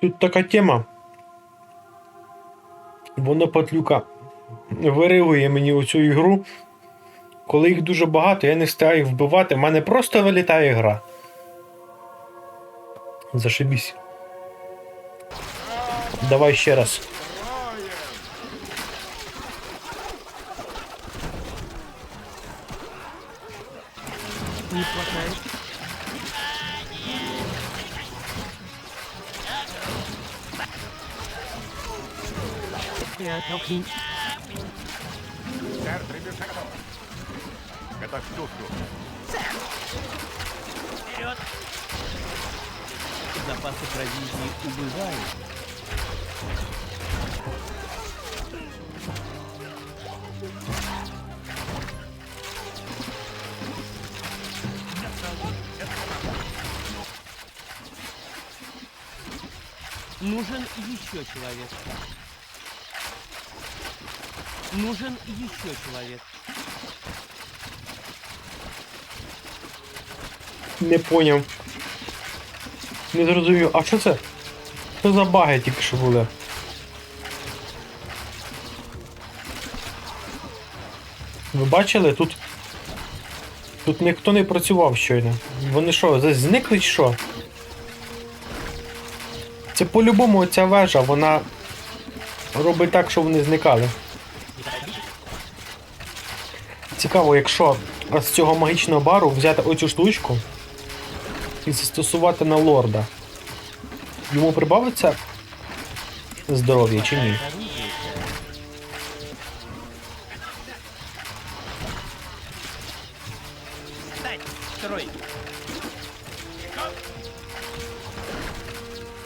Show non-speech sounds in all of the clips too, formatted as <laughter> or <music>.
Тут така тема. Воно патлюка виригує мені оцю ігру. Коли їх дуже багато, я не встигаю вбивати, в мене просто вилітає гра. Зашибісь. Давай ще раз. Толкни. Сэр, прибежка готова. Готовь штушку. Запасы провизии убывают. Нужен еще человек. Нужен еще человек. Не поняв. Не зрозумів. А що це? Що за баги тільки що були? Ви бачили? Тут. Тут ніхто не працював щойно. Вони що, зникли чи що? Це по-любому ця вежа, вона робить так, щоб вони зникали. Цікаво, якщо з цього магічного бару взяти оцю штучку і застосувати на лорда. Йому прибавиться здоров'я чи ні?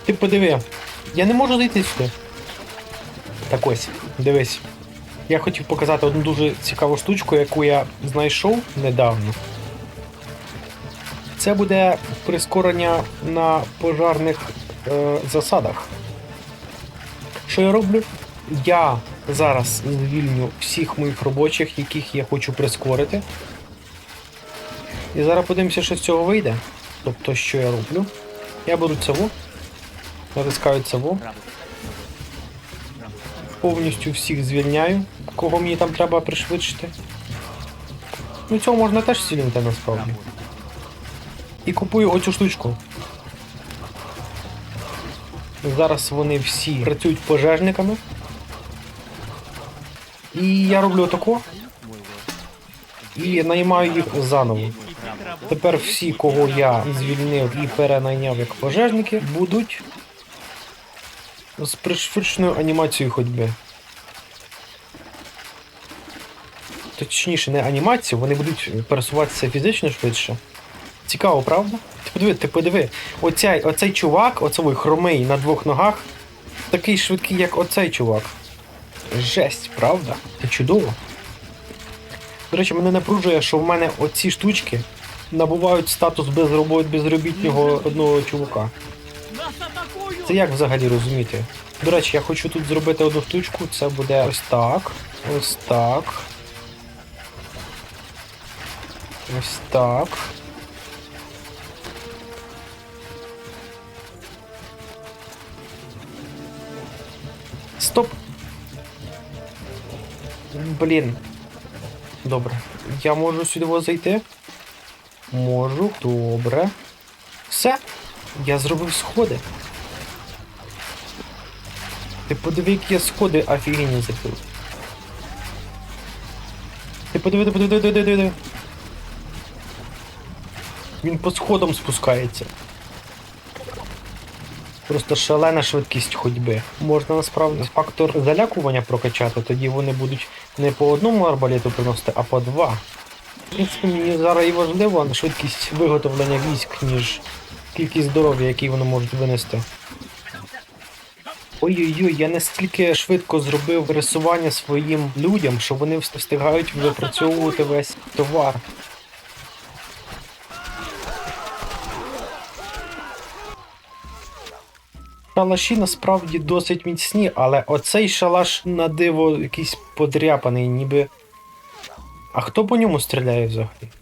Ти подиви, я не можу зайти сюди. Так ось, дивись. Я хотів показати одну дуже цікаву штучку, яку я знайшов недавно. Це буде прискорення на пожарних е, засадах. Що я роблю? Я зараз звільню всіх моїх робочих, яких я хочу прискорити. І зараз подивимося, що з цього вийде. Тобто, що я роблю? Я беру цього, натискаю цього, повністю всіх звільняю, кого мені там треба пришвидшити. Ну цього можна теж звільнити насправді. І купую оцю штучку. Зараз вони всі працюють пожежниками. І я роблю отако. І наймаю їх заново. Тепер всі, кого я звільнив і перенайняв як пожежники, будуть з пришвидшеною анімацією ходьби. Точніше, не анімацію, вони будуть пересуватися фізично швидше. Цікаво, правда? Ти подиви, ти подиви. Оцей, оцей чувак, оцей хромий на двох ногах, такий швидкий, як оцей чувак. Жесть, правда? Це чудово. До речі, мене напружує, що в мене оці штучки набувають статус безробот, безробітнього одного чувака. Це як взагалі розуміти? До речі, я хочу тут зробити одну штучку. Це буде ось так. Ось так. Ось так. Стоп. Блін. Добре. Я можу сюди зайти? Можу. Добре. Все. Я зробив сходи. Ти подиви, які я сходи офігенні закрив. Ти подиви, подиви, диви, диви, диви. Він по сходам спускається. Просто шалена швидкість ходьби. Можна насправді фактор залякування прокачати, тоді вони будуть не по одному арбалету приносити, а по два. В принципі, мені зараз і важливо швидкість виготовлення військ, ніж кількість здоров'я, які вони можуть винести. Ой-ой-ой, я настільки швидко зробив пересування своїм людям, що вони встигають випрацьовувати весь товар. Шалаші насправді досить міцні, але оцей шалаш на диво якийсь подряпаний, ніби. А хто по ньому стріляє взагалі?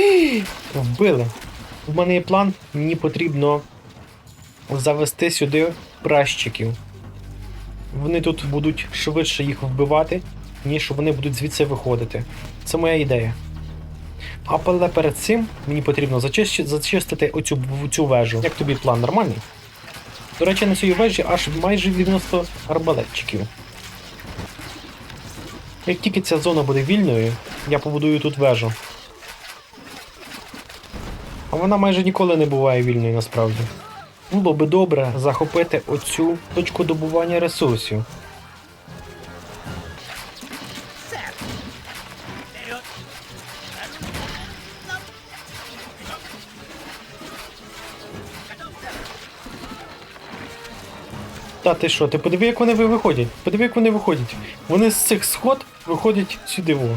<gasps> Вбили. В мене є план, мені потрібно завести сюди пращиків. Вони тут будуть швидше їх вбивати, ніж вони будуть звідси виходити. Це моя ідея. А але перед цим мені потрібно зачисти- зачистити оцю, цю вежу. Як тобі план нормальний? До речі, на цій вежі аж майже 90 арбалетчиків. Як тільки ця зона буде вільною, я побудую тут вежу. А вона майже ніколи не буває вільною насправді. Було би добре захопити оцю точку добування ресурсів. Та ти що, ти подиви, як вони виходять. Подиви, як вони виходять. Вони з цих сход виходять сюди во.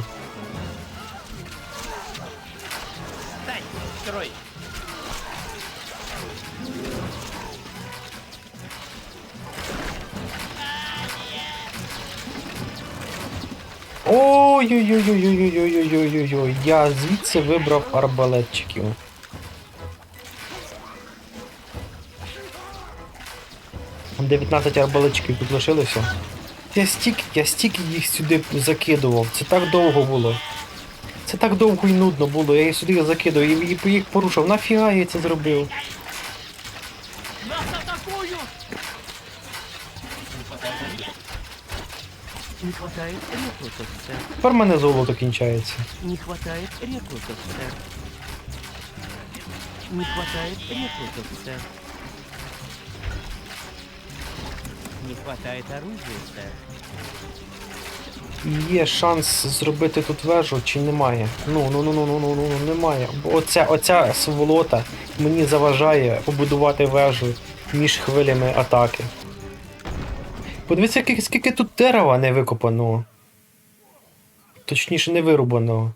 Ой-ой-ой-ой-ой-ой-ой-ой-ой-ой. Я звідси вибрав арбалетчиків. Дев'ятнадцять арбалетчиків тут лишилося. Я стільки, я стільки їх сюди закидував. Це так довго було. Це так довго і нудно було. Я їх сюди закидував і їх порушив. Нафіга я це зробив? Не хватает ресурсов, сэр. Тепер в мене золото кінчається. Не хватает ресурсов, сэр. Не хватает ресурсов, сэр. Не хватает оружия, сэр. Є шанс зробити тут вежу чи немає? Ну, ну, ну, ну, ну, ну, ну, ну, немає. Бо оця, оця сволота мені заважає побудувати вежу між хвилями атаки. Подивіться, скільки, скільки тут дерева не викопаного. Точніше, не вирубаного.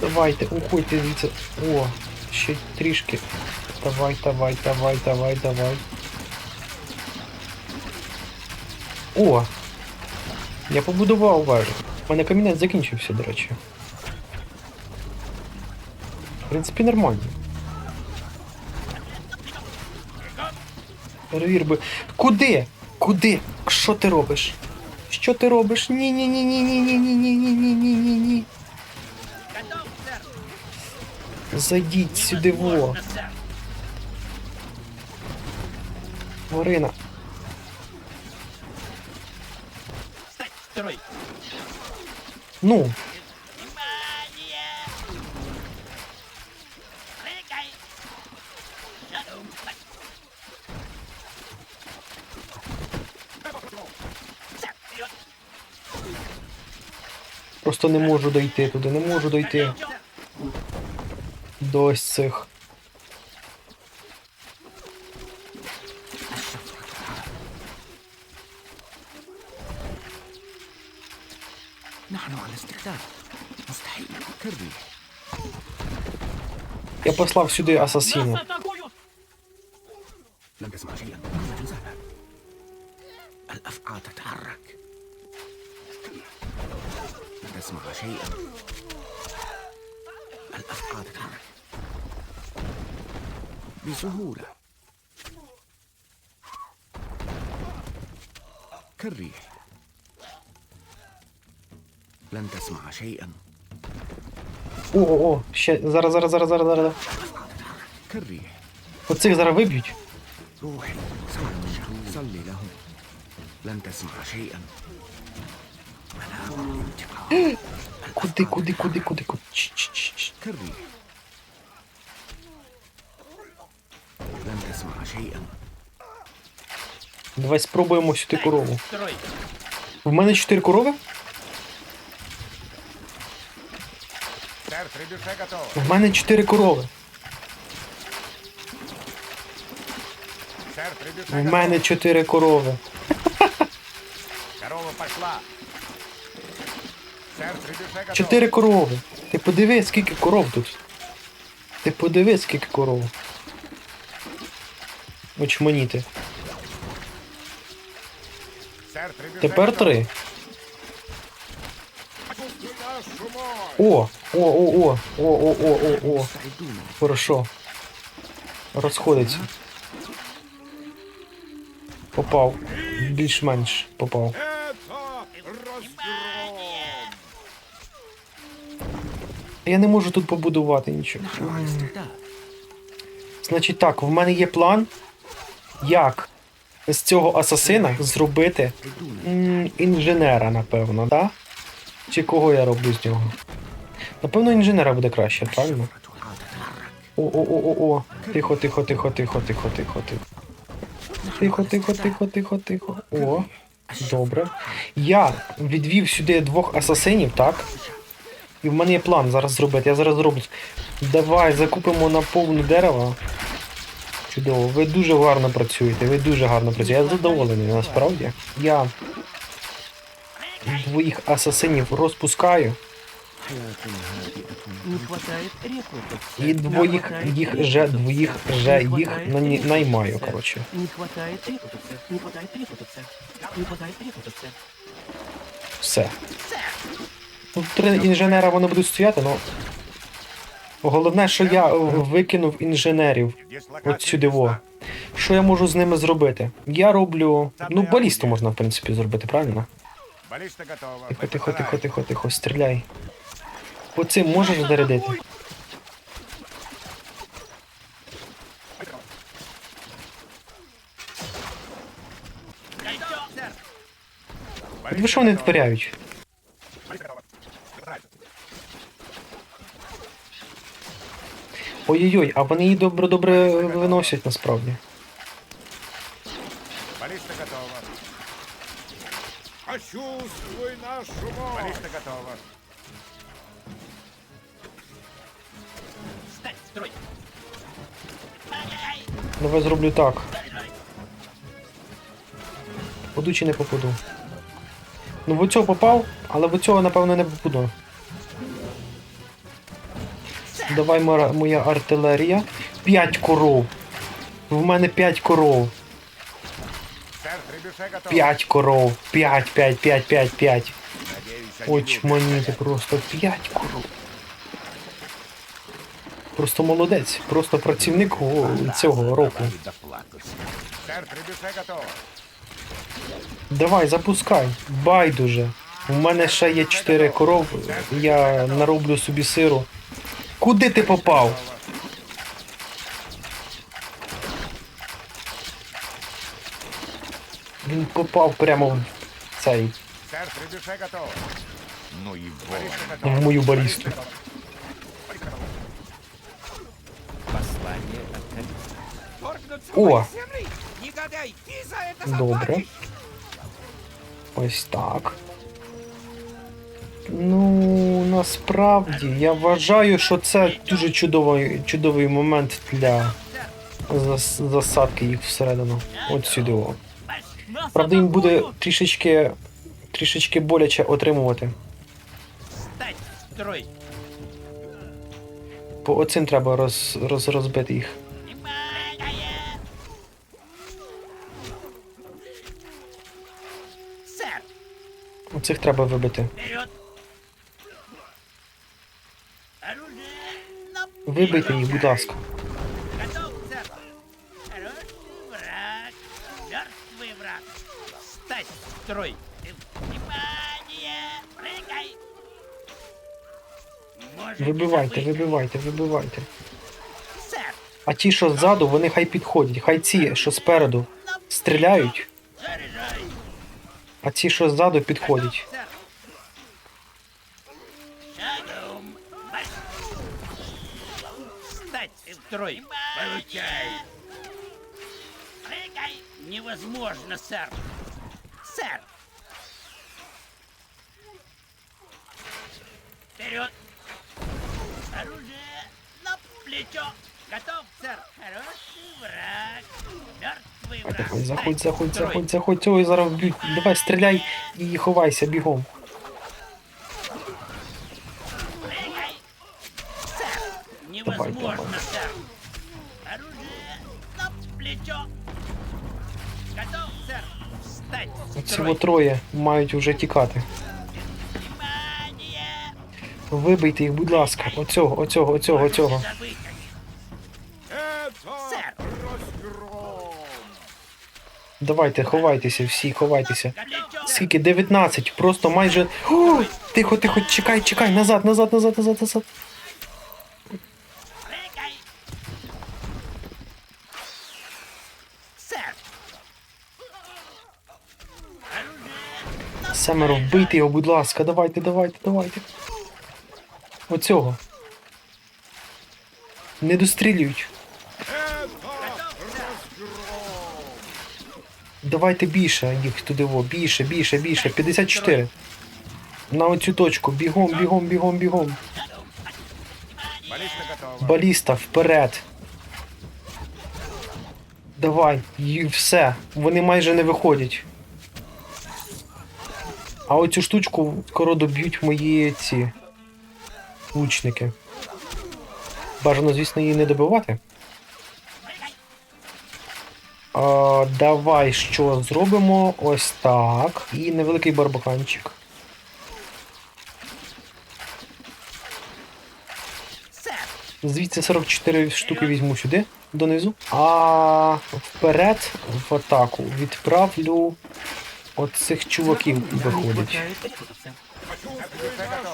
Давайте, уходьте звідси. О, ще трішки. Давай, давай, давай, давай, давай. О! Я побудував вежу. У мене камінець закінчився, до речі. В принципі, нормально. Перевір би. Куди? Куди? Що ти робиш? Що ти робиш? Ні, ні, ні, ні, ні, ні, ні, ні, ні, ні, ні, ні, ні. Зайдіть сюди во. Стань. Ну, просто не можу дойти туди, не можу дойти. До ось цих. Я послав сюди асасіна. Haten. О, о, о, ще. Зараз, зараз, зараз, зараз, зараз. Оцих зараз виб'ють. Куди, куди, куди, куди, куди. Ч -ч -ч -ч. Давай спробуємо сюди корову. В мене чотири корови? Сэр, трибюше готово. В мене чотири корови. Сэр, трибюше В готово. мене чотири корови. <laughs> Корова пошла. Сэр, трибюше готово. Чотири корови. Ти подиви, скільки коров тут. Ти подиви, скільки коров. Очманіти. Сэр, трибюше Тепер готово. три. О! О, о, о! О, о, о, о, о! Хорошо. Розходиться. Попав. Більш-менш попав. Я не можу тут побудувати нічого. Значить так, в мене є план, як з цього асасина зробити інженера, напевно, да? Чи кого я роблю з нього? Напевно, інженера буде краще, правильно? О-о-о-о-о. Тихо, тихо, тихо, тихо, тихо, тихо, тихо. Тихо, тихо, тихо, тихо, тихо. О, добре. Я відвів сюди двох асасинів, так? І в мене є план зараз зробити. Я зараз зроблю. Давай закупимо на повну дерева. Чудово, ви дуже гарно працюєте, ви дуже гарно працюєте. Я задоволений насправді. Я двоїх асасинів розпускаю. Не хватает рекрутов, І сэр. Не двоїх хватает їх рекрутов, же сэр. двоїх Не же їх хватает нані- рекрутов, наймаю, сэр. коротше. Не хватает рекрутов, сэр. Не хватает рекрутов, сэр. Не хватает рекрутов, сэр. Все. Ну, три інженера вони будуть стояти, ну. Головне, що я е, викинув інженерів от сюди во. Що я можу з ними зробити? Я роблю. Ну, балісту можна, в принципі, зробити, правильно? Баллиста готова. Тихо, тихо, тихо, тихо, тихо, стріляй. По цим можеш зарядити? От ви що вони творяють? Ой-ой-ой, а вони її добре-добре виносять насправді. Баллиста готова. Почувствуй нашу мощь! Баллиста готова. Давай зроблю так. Попаду чи не попаду. Ну в оцього попав, але в оцього, напевно, не попаду. Давай моя, артилерія. П'ять коров. В мене п'ять коров. П'ять коров. П'ять, п'ять, п'ять, п'ять, п'ять. Они Очманіти просто п'ять коров. Просто молодець. Просто працівник цього року. Давай, запускай. Байдуже. У мене ще є 4 коров, я нароблю собі сиру. Куди ти попав? Він попав прямо в цей. Ну Баллиста в мою балісту. О, добре. Ось так. Ну, насправді, я вважаю, що це дуже чудовий, чудовий момент для зас- засадки їх всередину. От сюди. Правда, їм буде трішечки, трішечки боляче отримувати Стать, строй. По оцим треба роз, роз, розбити їх. Сэр, Оцих треба вибити. вперед. Оружие на Вибийте їх, будь ласка. Готов, сэр. Хороший враг. Мертвый враг. Стать, строй. Вибивайте, забыть. вибивайте, вибивайте. Сэр, А ті, що ззаду, вони хай підходять. Хай ці, що спереду, стріляють, заряжай. а ті, що ззаду, підходять. Сэр. Шагом. Марш. Встать в строй. Получай. Прыгай. Невозможно, сэр. Сэр. Заходь, заходь, Встать в заходь, строй. заходь, заходь, цього і зараз вб'ють. Давай, стріляй і ховайся бігом. Прыгай! Сэр! Давай, Невозможно, давай. сэр! Оружие на плечо! Готов, сэр! Встать! в Ці строй! от троє мають вже тікати. Внимание! Вибийте їх, будь ласка. Оцього, оцього, оцього, оцього. Давайте, ховайтеся, всі, ховайтеся. Скільки? 19, просто майже. О, тихо, тихо, чекай, чекай, назад, назад, назад, назад, назад. Семеро, вбийте його, будь ласка, давайте, давайте, давайте. Оцього. Не дострілюють. Давайте більше їх туди, во, більше, більше, більше. 54. На оцю точку. Бігом, бігом, бігом, бігом. Баліста, вперед. Давай, і все. Вони майже не виходять. А оцю штучку скоро доб'ють мої ці лучники. Бажано, звісно, її не добивати. Давай що зробимо? Ось так. І невеликий барбаканчик. Звідси 44 штуки візьму сюди, донизу. А вперед в атаку відправлю оцих чуваків виходить.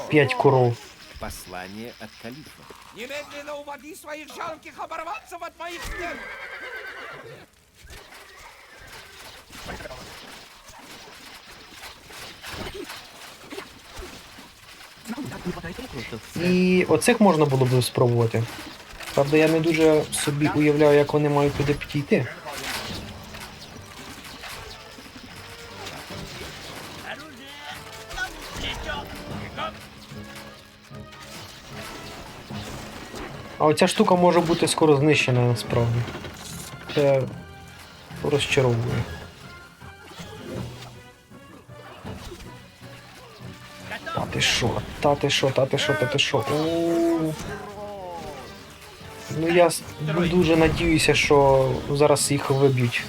5 коров. Послание от калифа. Немедленно уводи своих жалких оборванцев от моих стен. І оцих можна було б спробувати. Правда, я не дуже собі уявляю, як вони мають туди підійти. А оця штука може бути скоро знищена насправді. Це розчаровує. Та ти що? Та ти що, та ти що, та ти що? Ну я дуже надіюся, що зараз їх виб'ють.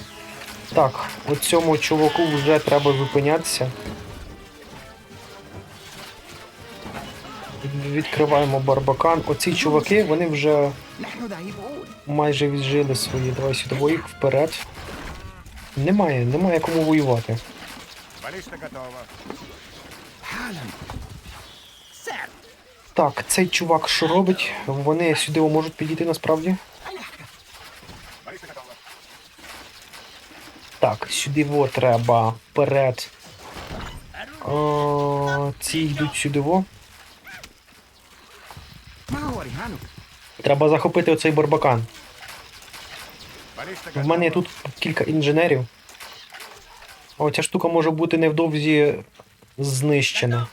Так, от цьому чуваку вже треба зупинятися. Відкриваємо барбакан. Оці чуваки, вони вже майже віджили свої. Давай сюди їх вперед. Немає, немає кому воювати. Баллиста готова. Так, цей чувак що робить? Вони сюди можуть підійти насправді. Так, сюди во треба. Вперед. О, ці йдуть сюди во. Треба захопити оцей барбакан. В мене тут кілька інженерів. А оця штука може бути невдовзі знищена.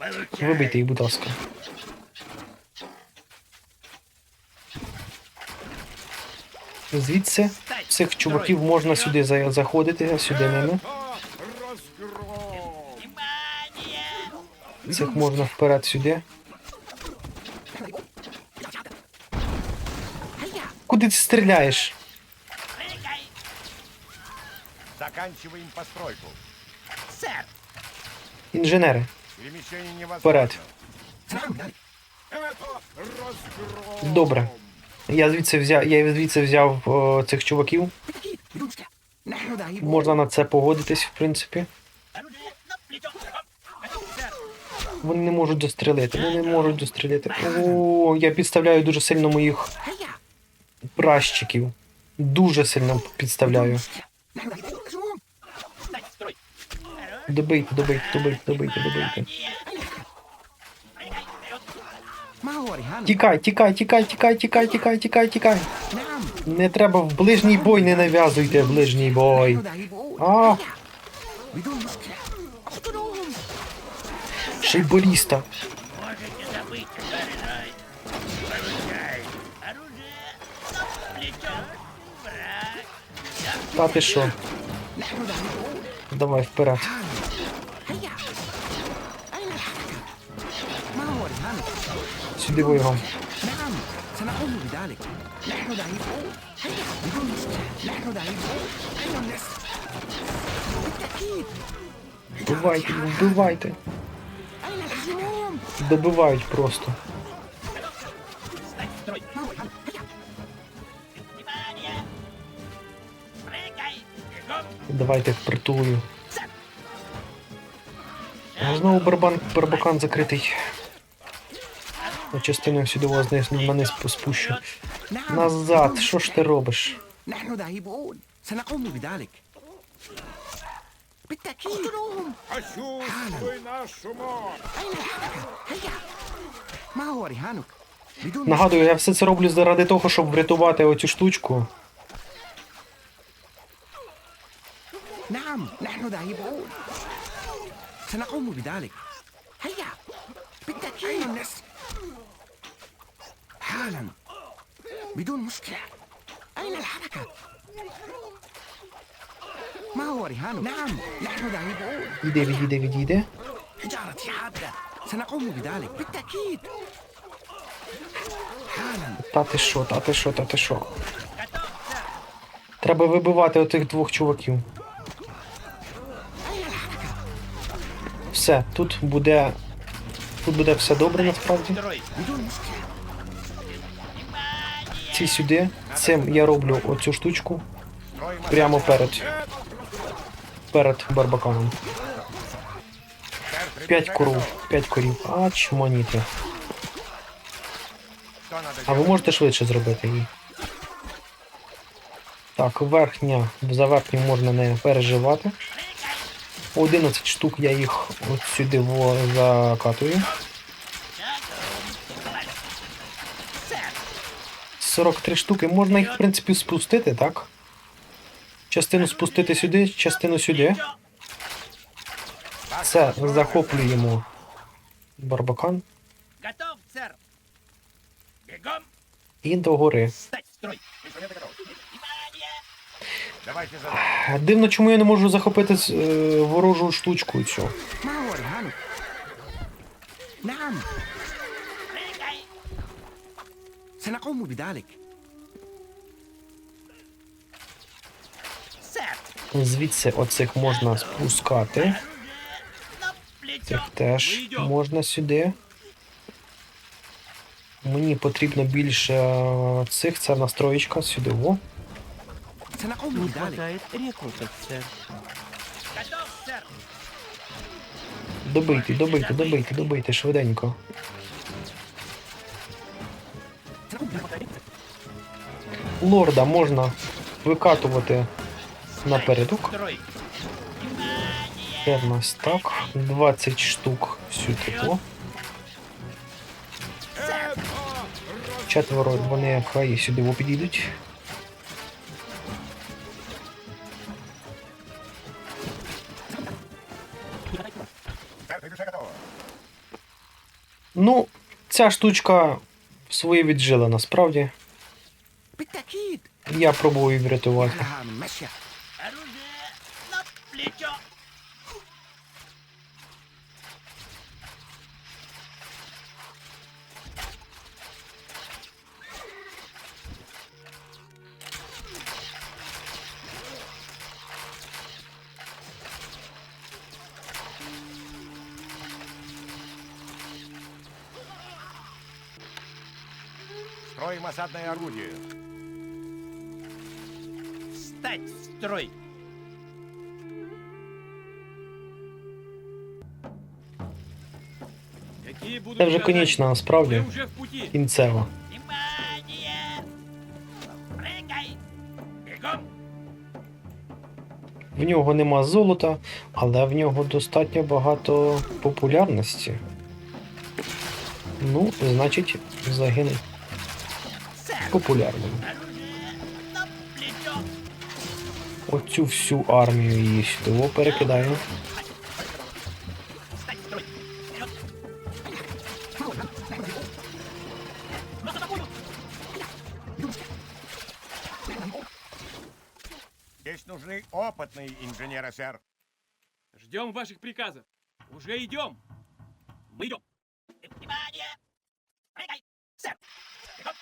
Готов, сэр. Получай. Вибийте їх, будь ласка. Звідси цих чуваків можна сюди за- заходити, сюди ними. Это разгром. Внимание. Цих можна вперед сюди. Куди ти стріляєш? Прыгай. Заканчиваем постройку. Сэр. Інженери, Вперед. Добре. Я звідси взяв, я звідси взяв о, цих чуваків. Можна на це погодитись, в принципі. Вони не можуть дострілити. Вони не можуть дострілити. О, я підставляю дуже сильно моїх пращиків. Дуже сильно підставляю. Добийте, добийте, добийте, добийте, добийте. Тікай, тікай, тікай, тікай, тікай, тікай, тікай, тікай. Не треба в ближній бой, не нав'язуйте ближній бой. А, шейболіста. Та ти що? Давай вперед. Сюди воював. Вбивайте, вбивайте. Добивають просто. Давайте притулую. Знову барбан, барбакан закритий. Я частину сюди вас не мене спущу. نعم Назад, що ж ти робиш? نحن ذاهبون سنقوم بذلك بالتأكيد اقتلوهم Почувствуй нашу мощь! أين الحركة؟ هيا ما هو رهانك؟ بدون Нагадую, я все це роблю заради того, щоб врятувати оцю штучку. نعم نحن ذاهبون سنقوم بذلك هيا بالتأكيد أين النسر؟ حالا بدون مشكلة أين الحركة؟ ما هو رهانك؟ نعم نحن ذاهبون Іде, відійде, відійде. حجارتي حادة سنقوم بذلك بالتأكيد حالا Та ти що, та ти що, та ти що. Треба вибивати отих двох чуваків. Все, тут буде. Тут буде все добре насправді. Строй! بدون مشكلة ці сюди. Цим я роблю оцю штучку прямо перед. Перед барбаканом. П'ять коров, п'ять корів. А чманіти. А ви можете швидше зробити її. Так, верхня, за верхню можна не переживати. 11 штук я їх от сюди закатую. 43 штуки. Можна їх, в принципі, спустити, так? Частину спустити сюди, частину сюди. Все, захоплюємо барбакан Готов, сэр! Бегом! і до гори. Дивно, чому я не можу захопити е, ворожу штучку цю. سنقوم بذلك Сэр! Звідси оцих можна спускати. На плечо! Цих теж можна сюди. Мені потрібно більше е, цих, це настроєчка сюди. О. سنقوم Не بذلك хватает рекрутов, сэр. Готов, сэр! Добийте, добийте, добийте, добийте швиденько. Лорда можна викатувати напередок. Це в нас так. 20 штук сюди. О. Четверо вони хай сюди підійдуть. Ну, ця штучка своє віджила насправді. Хід! Я пробую врятувати. на плечо. Строим осадное орудие. Стать в строй! Какие будут Це вже задания? конічна насправді. Мы уже в пути. Кінцева. Внимание! Прыгай! Бегом! В нього нема золота, але в нього достатньо багато популярності. Ну, значить, загине Сэр! популярним. Оцю всю армію її сюди о, перекидаю. Стать в строй! Вперед! Ну, за тобою! Здесь нужны опытные инженеры, сэр. Ждем ваших приказов. Уже идем. Мы идем. Внимание! Прыгай! Сэр! Бегом!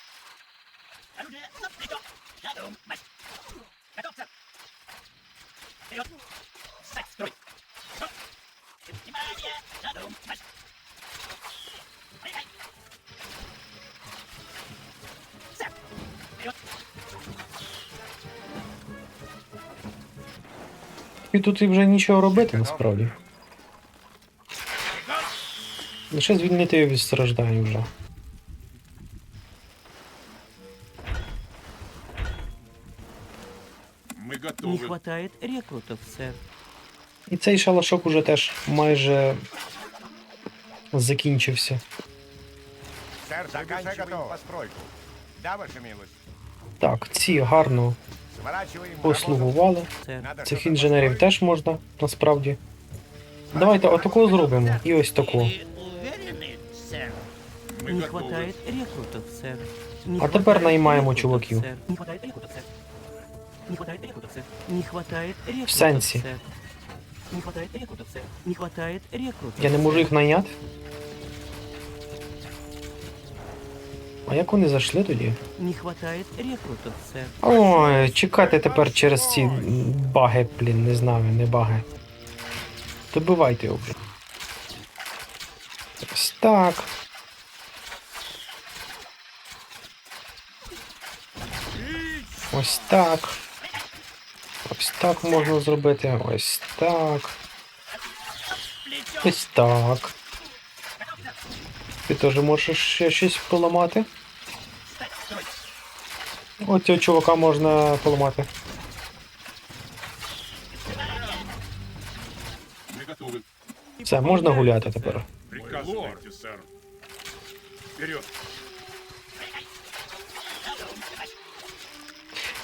Оружие на плечо! Готов! Марш! І тут і вже нічого робити насправді. Лише звільнити від страждань вже. хватает рекрутов, сэр. І цей шалашок уже теж майже закінчився. Сэр, заканчиваем постройку. Да, ваша милость. Так, ці гарно Сворачиваем работу. послугували. Сэр. Надо Цих что-то інженерів построить. теж можна, насправді. Давайте отако зробимо. І ось тако. Вы уверены, сэр? Мы Не готовы. хватает рекрутов, сэр. Не А тепер хватает наймаємо рекрутов, чуваків. сэр. Не хватает рекрутов, сэр. Не хватает рекрутов, сэр. Не хватает рекрутов, сенсі? сэр. Не хватает рекрутов, сэр. Не хватает рекрутов. Я не можу їх найняти. А як вони зайшли тоді? Не хватает рекрутов, сэр. Ой, чекайте тепер через ці баги, блін, не знаю, не баги. Добивайте його вже. Ось так. Ось так. Ось так можна зробити. Ось так. Ось так. Ти теж можеш ще щось поламати? От цього чувака можна поламати. Мы готовы. Все, можна гуляти тепер. Приказывайте, сэр. Вперед.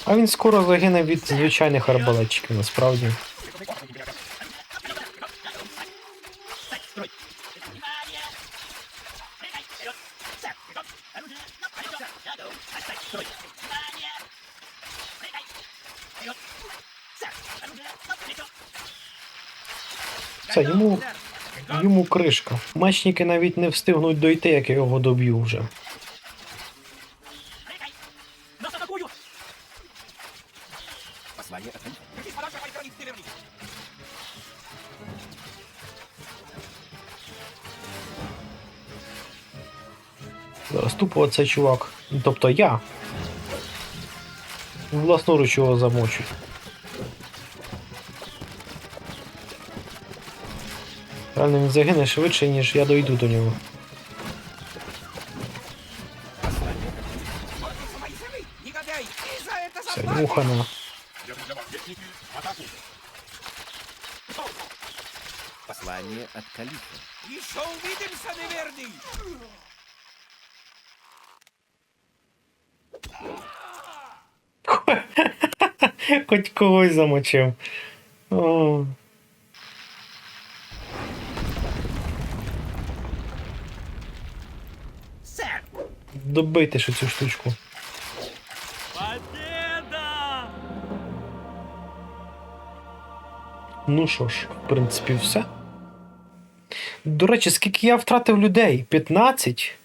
А він скоро загине від звичайних арбалетчиків, насправді. Все, йому, йому кришка. Мечники навіть не встигнуть дойти, як я його доб'ю вже. оцей чувак. Ну, Тобто я. Власноруч його замочу. Реально він загине швидше, ніж я дойду до нього. Борются мои сыны! Негодяй! И за это Все, заплатишь! йому хана. Держим для вас техники. В атаку. Послание от калифа. Еще увидимся, неверный! <laughs> Хоч когось замочив. О, добийте ще цю штучку. Победа! Ну що ж, в принципі, все. До речі, скільки я втратив людей? 15?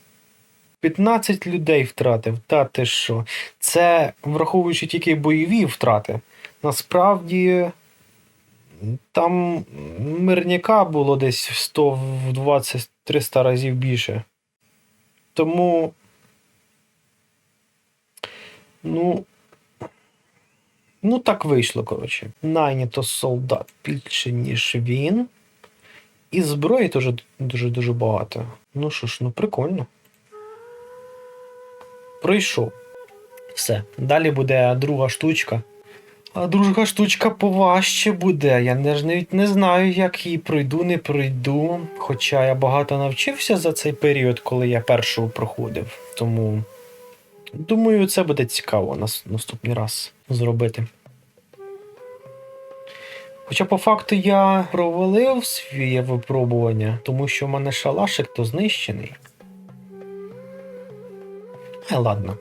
15 людей втратив. Та ти що? Це враховуючи тільки бойові втрати. Насправді. Там мирняка було десь в 100 в 20 300 разів більше. Тому. Ну. Ну, так вийшло, коротше. Найнято солдат більше, ніж він. І зброї теж дуже-дуже багато. Ну що ж, ну прикольно. Пройшов. Все. Далі буде друга штучка. А друга штучка поважче буде. Я навіть не знаю, як її пройду, не пройду. Хоча я багато навчився за цей період, коли я першого проходив. Тому. Думаю, це буде цікаво нас наступний раз зробити. Хоча по факту я провалив своє випробування, тому що в мене шалашик то знищений. Ладно.